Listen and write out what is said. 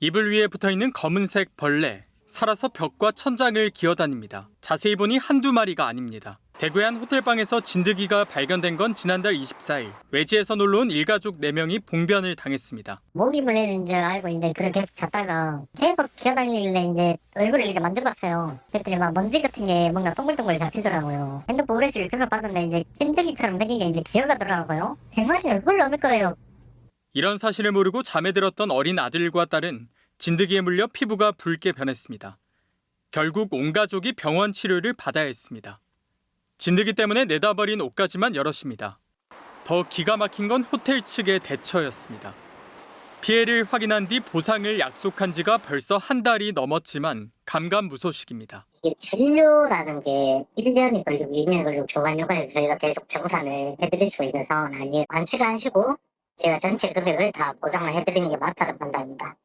이불 위에 붙어 있는 검은색 벌레. 살아서 벽과 천장을 기어다닙니다. 자세히 보니 한두 마리가 아닙니다. 대구의 한 호텔방에서 진드기가 발견된 건 지난달 24일. 외지에서 놀러 온 일가족 4명이 봉변을 당했습니다. 모기 물리는 줄 알고 이제 그렇게 잤다가 테이프 기어다니길래 이제 얼굴을 이렇게 만져봤어요. 그랬더니 막 먼지 같은 게 뭔가 동글동글 잡히더라고요. 핸드폰 후레쉬를 계속 봤는데 이제 찐득이처럼 생긴 게 이제 기어가더라고요. 100마리 얼굴 넘을 거예요. 이런 사실을 모르고 잠에 들었던 어린 아들과 딸은 진드기에 물려 피부가 붉게 변했습니다. 결국 온 가족이 병원 치료를 받아야 했습니다. 진드기 때문에 내다버린 옷까지만 여럿입니다. 더 기가 막힌 건 호텔 측의 대처였습니다. 피해를 확인한 뒤 보상을 약속한 지가 벌써 한 달이 넘었지만 감감무소식입니다. 진료라는 게 1년이 걸리고 2년이 걸리고 중간중간에 저희가 계속 정산을 해드릴 수 있는 상황은 아니에요. 완치를 하시고 제가 전체 금액을 다 보상을 해드리는 게 맞다는 판단입니다.